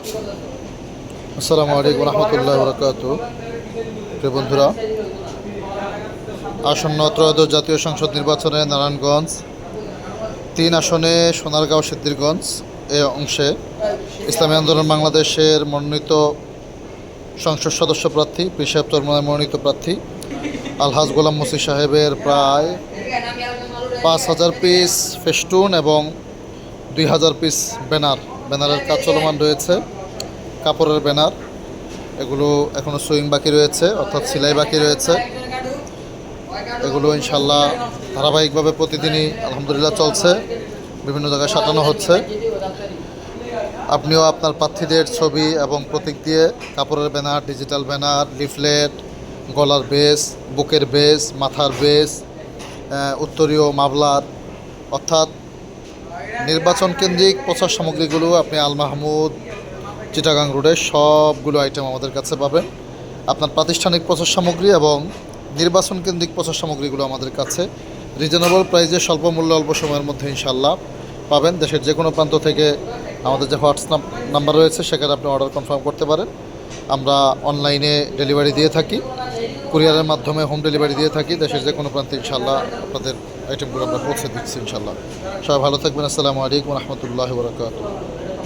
আসসালামু আলাইকুম রহমতুল্লাহ বরকাত প্রিয় বন্ধুরা, আসন্ন ত্রয়োদশ জাতীয় সংসদ নির্বাচনে নারায়ণগঞ্জ, তিন আসনে সোনারগাঁও সিদ্ধিরগঞ্জ এ অংশে ইসলামী আন্দোলন বাংলাদেশের মনোনীত সংসদ সদস্য প্রার্থী পিসাব চরমনায় মনোনীত প্রার্থী, আলহাজ গোলাম মুসি সাহেবের প্রায় পাঁচ হাজার পিস ফেস্টুন এবং দুই হাজার পিস ব্যানার ব্যানারের কাজ চলমান রয়েছে। কাপড়ের ব্যানার এগুলো এখনও সুইং বাকি রয়েছে, অর্থাৎ সেলাই বাকি রয়েছে। এগুলো ইনশাল্লাহ ধারাবাহিকভাবে প্রতিদিনই আলহামদুলিল্লাহ চলছে, বিভিন্ন জায়গায় সাজানো হচ্ছে। আপনিও আপনার প্রার্থীদের ছবি এবং প্রতীক দিয়ে কাপড়ের ব্যানার ডিজিটাল ব্যানার লিফলেট গলার বেস বুকের বেস মাথার বেস উত্তরীয় মামলার অর্থাৎ নির্বাচন কেন্দ্রিক প্রচার সামগ্রীগুলো আপনি আল মাহমুদ, চিটাগাং রোডে সবগুলো আইটেম আমাদের কাছে পাবেন। আপনার প্রাতিষ্ঠানিক প্রচার সামগ্রী এবং নির্বাচন কেন্দ্রিক প্রচার সামগ্রীগুলো আমাদের কাছে রিজনেবল প্রাইসে স্বল্প মূল্যে অল্প সময়ের মধ্যে ইনশাল্লাহ পাবেন। দেশের যে কোনো প্রান্ত থেকে আমাদের যে হোয়াটসঅ্যাপ নাম্বার রয়েছে, সেখানে আপনি অর্ডার কনফার্ম করতে পারেন। আমরা অনলাইনে ডেলিভারি দিয়ে থাকি। কুরিয়ারের মাধ্যমে হোম ডেলিভারি দিয়ে থাকি, দেশের যে কোনো প্রান্তে ইনশাল্লাহ আপনাদের আইটেমগুলো আমরা পৌঁছে দিচ্ছি ইনশাল্লাহ সবাই ভালো থাকবেন, আসসালামু আলাইকুম রহমতুল্লাহ বরকাত